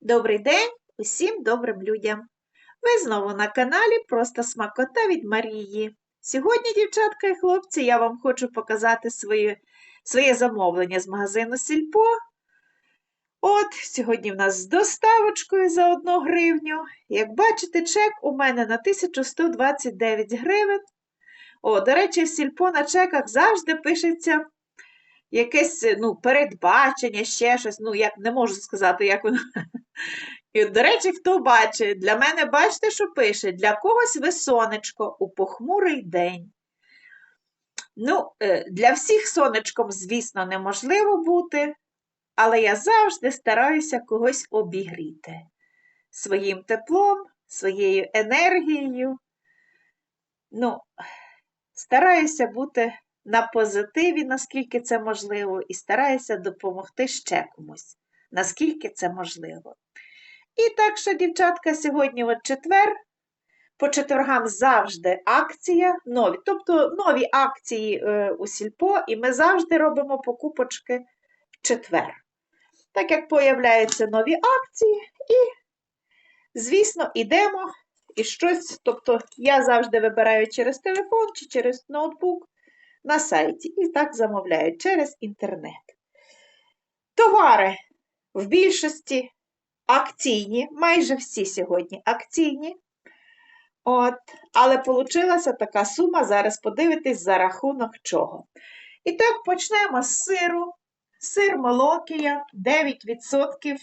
Добрий день усім добрим людям! Ви знову на каналі Просто Смакота від Марії. Сьогодні, дівчатка і хлопці, я вам хочу показати своє, своє замовлення з магазину Сільпо. От, сьогодні в нас з доставочкою за 1 гривню. Як бачите, чек у мене на 1129 гривень. О, до речі, в Сільпо на чеках завжди пишеться якесь ну, передбачення, ще щось. Ну, як не можу сказати, як воно. І, до речі, хто бачить, для мене бачите, що пише? Для когось ви сонечко у похмурий день. Ну, е, Для всіх сонечком, звісно, неможливо бути, але я завжди стараюся когось обігріти своїм теплом, своєю енергією. Ну, Стараюся бути на позитиві, наскільки це можливо, і стараюся допомогти ще комусь, наскільки це можливо. І так що, дівчатка, сьогодні от четвер. По четвергам завжди акція, нові, тобто нові акції е, у сільпо, і ми завжди робимо покупочки в четвер. Так як появляються нові акції, і, звісно, йдемо і щось. Тобто, я завжди вибираю через телефон чи через ноутбук на сайті. І так замовляю через інтернет. Товари в більшості акційні, майже всі сьогодні акційні. От, Але вийшла така сума, зараз подивитись, за рахунок чого. І так, почнемо з сиру. Сир Молокія 9%.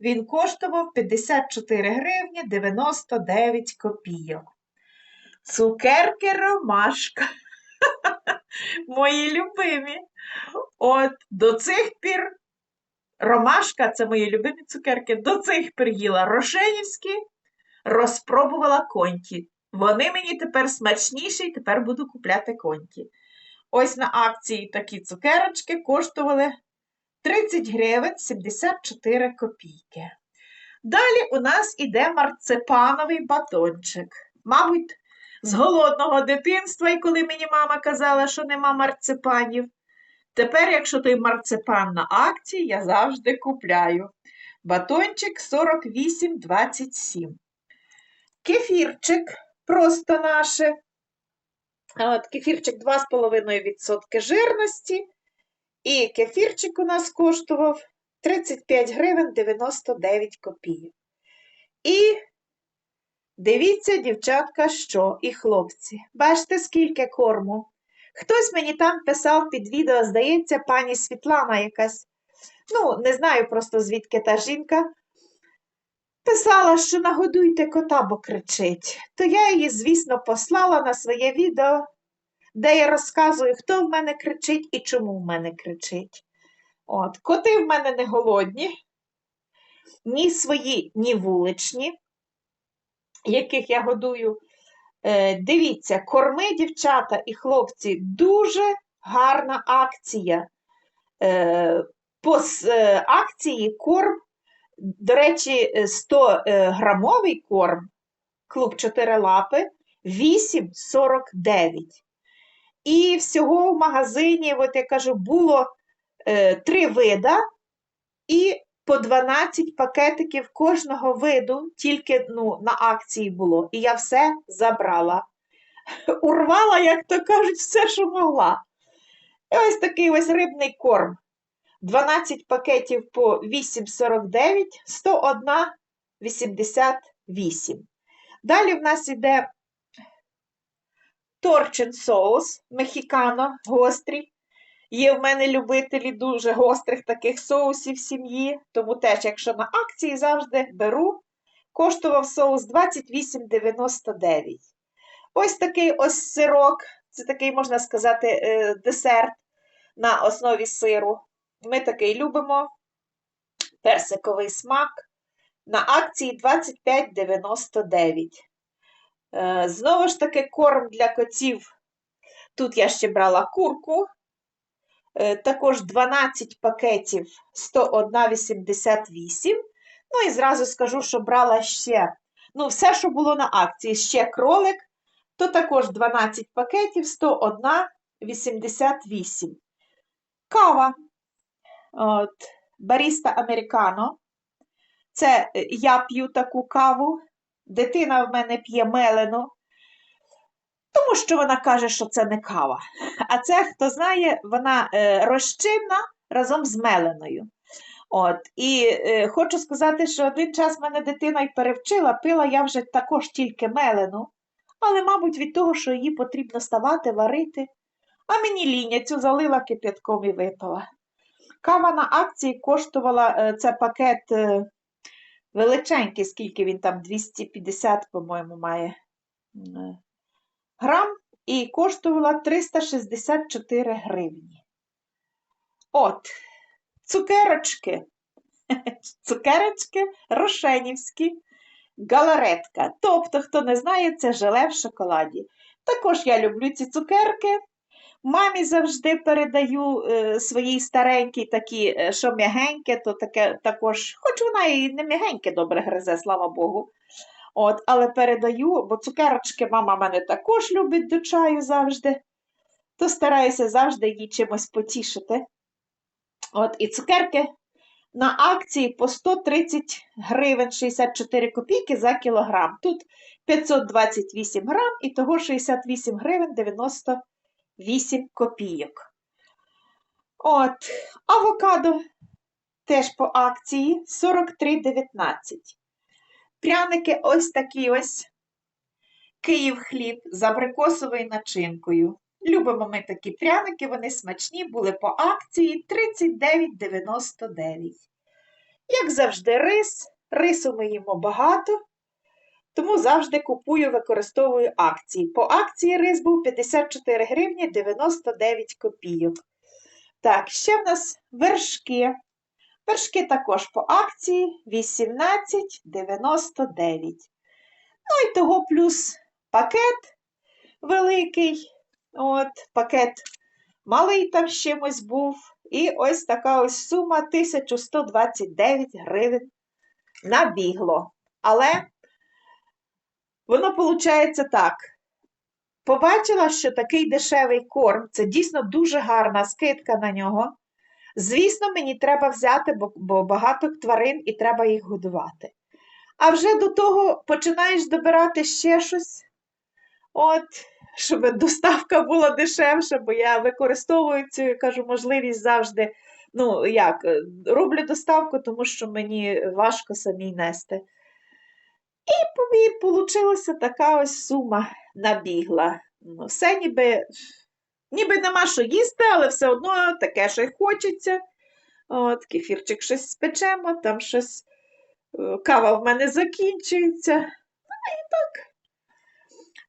Він коштував 54 гривні 99 копійок. Цукерки ромашка. Мої любимі. От до цих пір ромашка це мої любимі цукерки. До цих пір їла рошенівські, розпробувала коньки. Вони мені тепер смачніші і тепер буду купляти коньки. Ось на акції такі цукерочки коштували 30 гривень 74 копійки. Далі у нас іде марципановий батончик. Мабуть, з голодного дитинства, і коли мені мама казала, що нема марципанів. Тепер, якщо той марципан на акції, я завжди купляю. Батончик 48,27. Кефірчик просто наше. От, Кефірчик 2,5% жирності. І кефірчик у нас коштував 35 гривень 99 копійок. І дивіться, дівчатка, що і хлопці. Бачите, скільки корму. Хтось мені там писав під відео, здається, пані Світлана якась, ну, не знаю просто звідки та жінка. Писала, що нагодуйте кота, бо кричить. То я її, звісно, послала на своє відео, де я розказую, хто в мене кричить і чому в мене кричить. От, Коти в мене не голодні, ні свої, ні вуличні, яких я годую. Е, Дивіться, корми, дівчата і хлопці, дуже гарна акція. Е, По е, акції корм, до речі, 100 е, грамовий корм, клуб 4 лапи, 8,49. І всього в магазині, от я кажу, було три вида і по 12 пакетиків кожного виду, тільки ну, на акції було. І я все забрала. Урвала, як то кажуть, все, що могла. І ось такий ось рибний корм. 12 пакетів по 8,49, 101,88. Далі в нас йде торчин соус мехікано, гострий. Є в мене любителі дуже гострих таких соусів в сім'ї, тому теж, якщо на акції завжди беру, коштував соус 28,99. Ось такий ось сирок, це такий, можна сказати, е, десерт на основі сиру. Ми такий любимо. Персиковий смак. На акції 25,99. Е, знову ж таки, корм для котів. Тут я ще брала курку. Е, також 12 пакетів 101,88. Ну і зразу скажу, що брала ще ну, все, що було на акції, ще кролик, то також 12 пакетів 101,88. Кава. От, Баріста Американо. Це е, я п'ю таку каву, дитина в мене п'є мелену, тому що вона каже, що це не кава. А це, хто знає, вона е, розчинна разом з меленою. От, і е, хочу сказати, що один час мене дитина й перевчила, пила я вже також тільки мелену, але, мабуть, від того, що її потрібно ставати, варити. А мені ліня цю залила кип'ятком і випила. Кава на акції коштувала е, це пакет е, величенький, скільки він там, 250, по-моєму, має е, грам, і коштувала 364 гривні. От, цукерочки, цукерочки рошенівські, галаретка. Тобто, хто не знає, це желе в шоколаді. Також я люблю ці цукерки. Мамі завжди передаю е, своїй старенькій такі, е, що м'ягеньке, то таке також, хоч вона і не м'ягеньке добре гризе, слава Богу. От, але передаю, бо цукерочки мама мене також любить до чаю завжди, то стараюся завжди її чимось потішити. От, і цукерки на акції по 130 гривень 64 копійки за кілограм. Тут 528 грам і того 68 гривень 98 копійок. От, авокадо теж по акції 43,19. Пряники ось такі ось. Київ хліб з абрикосовою начинкою. Любимо ми такі пряники, вони смачні, були по акції 39,99. Як завжди, рис. Рису ми їмо багато, тому завжди купую, використовую акції. По акції рис був 54 гривні 99 копійок. Так, ще в нас вершки. Вершки також по акції 18,99. Ну і того плюс пакет великий. От, пакет малий там з чимось був. І ось така ось сума 1129 гривень набігло. Але воно виходить так. Побачила, що такий дешевий корм, це дійсно дуже гарна скидка на нього. Звісно, мені треба взяти, бо, багато тварин і треба їх годувати. А вже до того починаєш добирати ще щось. От, щоб доставка була дешевша, бо я використовую цю кажу, можливість завжди. Ну, як, е, роблю доставку, тому що мені важко самій нести. І вийшла така ось сума набігла. Ну, Все ніби, ніби нема що їсти, але все одно таке що й хочеться. От, кефірчик щось спечемо, там щось, е, кава в мене закінчується. Ну і так.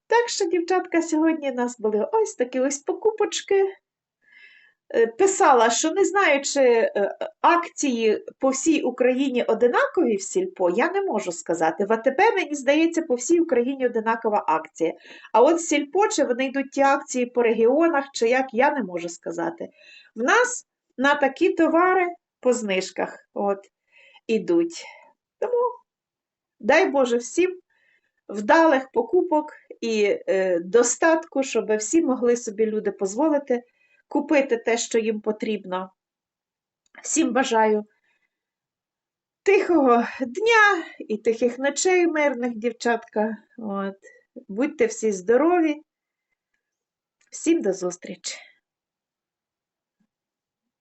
Так що, дівчатка, сьогодні у нас були ось такі ось покупочки. Е, Писала, що не знаю, чи е, акції по всій Україні одинакові в сільпо, я не можу сказати. В АТБ, мені здається, по всій Україні одинакова акція. А от в сільпо, чи вони йдуть ті акції по регіонах, чи як, я не можу сказати. В нас на такі товари по знижках от, ідуть. Тому, дай Боже, всім вдалих покупок і е, достатку, щоб всі могли собі люди дозволити купити те, що їм потрібно. Всім бажаю тихого дня і тихих ночей мирних, дівчатка. От. Будьте всі здорові. Всім до зустрічі!